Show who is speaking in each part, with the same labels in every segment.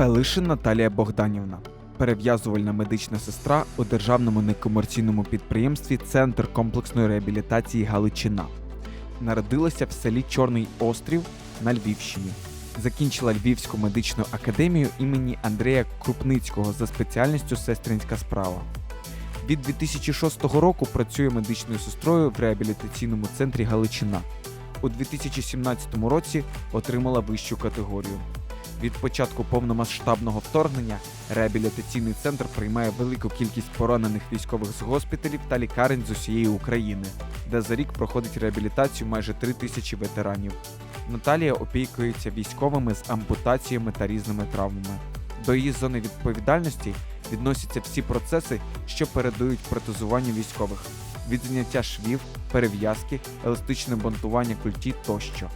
Speaker 1: Пелишин Наталія Богданівна, перев'язувальна медична сестра у державному некомерційному підприємстві Центр комплексної реабілітації Галичина. Народилася в селі Чорний Острів на Львівщині. Закінчила Львівську медичну академію імені Андрія Крупницького за спеціальністю сестринська справа. Від 2006 року працює медичною сестрою в реабілітаційному центрі Галичина. У 2017 році отримала вищу категорію. Від початку повномасштабного вторгнення реабілітаційний центр приймає велику кількість поранених військових з госпіталів та лікарень з усієї України, де за рік проходить реабілітацію майже три тисячі ветеранів. Наталія опікується військовими з ампутаціями та різними травмами. До її зони відповідальності відносяться всі процеси, що передають протезуванню військових: від зняття швів, перев'язки, еластичне бунтування культі тощо.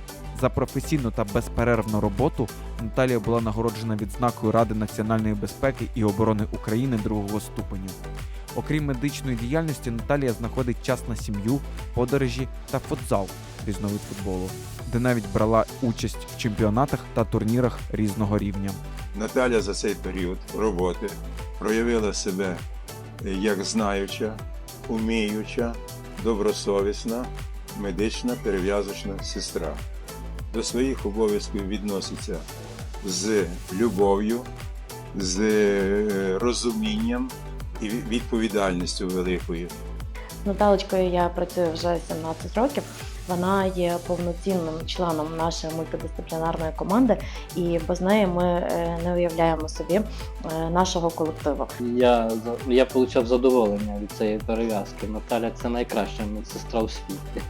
Speaker 1: За професійну та безперервну роботу Наталія була нагороджена відзнакою Ради національної безпеки і оборони України другого ступеню. Окрім медичної діяльності, Наталія знаходить час на сім'ю, подорожі та футзал різновид футболу, де навіть брала участь в чемпіонатах та турнірах різного рівня.
Speaker 2: Наталя за цей період роботи проявила себе як знаюча, уміюча, добросовісна, медична перев'язочна сестра. До своїх обов'язків відноситься з любов'ю, з е, розумінням і відповідальністю великою.
Speaker 3: З Наталочкою я працюю вже 17 років. Вона є повноцінним членом нашої мультидисциплінарної команди, і без неї ми е, не уявляємо собі е, нашого колективу.
Speaker 4: Я, за- я отримав задоволення від цієї перев'язки. Наталя це найкраща медсестра у світі.